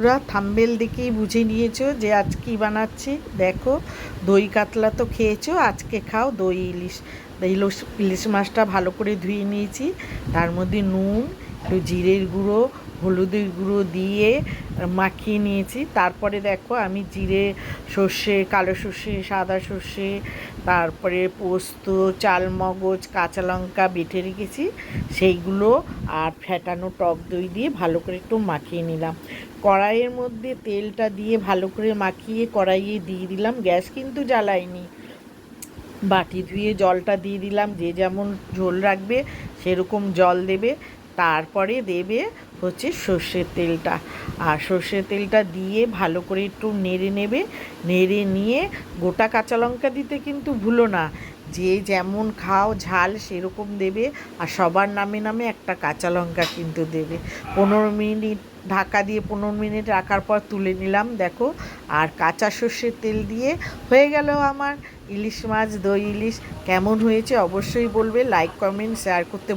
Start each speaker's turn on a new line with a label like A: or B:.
A: পুরা থাম্বেল দেখেই বুঝে নিয়েছো যে আজ কি বানাচ্ছি। দেখো, দই কাতলা তো খেয়েছো, আজকে খাও দই ইলিশ। ইলিশ ইলিশ মাছটা ভালো করে ধুয়ে নিয়েছি। তার মধ্যে নুন একটু জিরের গুঁড়ো, হলুদের গুঁড়ো দিয়ে মাখিয়ে নিয়েছি। তারপরে দেখো আমি জিরে, সর্ষে, কালো সর্ষে, সাদা সর্ষে, তারপরে পোস্ত, চালমগজ, কাঁচা লঙ্কা বেটে রেখেছি। সেইগুলো আর ফ্যাটানো টক দই দিয়ে ভালো করে একটু মাখিয়ে নিলাম। কড়াইয়ের মধ্যে তেলটা দিয়ে ভালো করে মাখিয়ে কড়াইয়ে দিয়ে দিলাম। গ্যাস কিন্তু জ্বালাইনি বাটি ধুয়ে জলটা দিয়ে দিলাম। যে যেমন ঝোল রাখবে, সেরকম জল দেবে। তারপরে দেবে হচ্ছে সর্ষের তেলটা। আর সর্ষের তেলটা দিয়ে ভালো করে একটু নেড়ে নেবে। নেড়ে নিয়ে গোটা কাঁচা লঙ্কা দিতে কিন্তু ভুলো না। যে যেমন খাও, ঝাল সেরকম দেবে। আর সবার নামে নামে একটা কাঁচা লঙ্কা কিন্তু দেবে। পনেরো মিনিট ঢাকা দিয়ে পনেরো মিনিট রাখার পর তুলে নিলাম, দেখো। আর কাঁচা সর্ষের তেল দিয়ে হয়ে গেল আমার ইলিশ মাছ, দই ইলিশ। কেমন হয়েছে অবশ্যই বলবে লাইক কমেন্ট শেয়ার করতে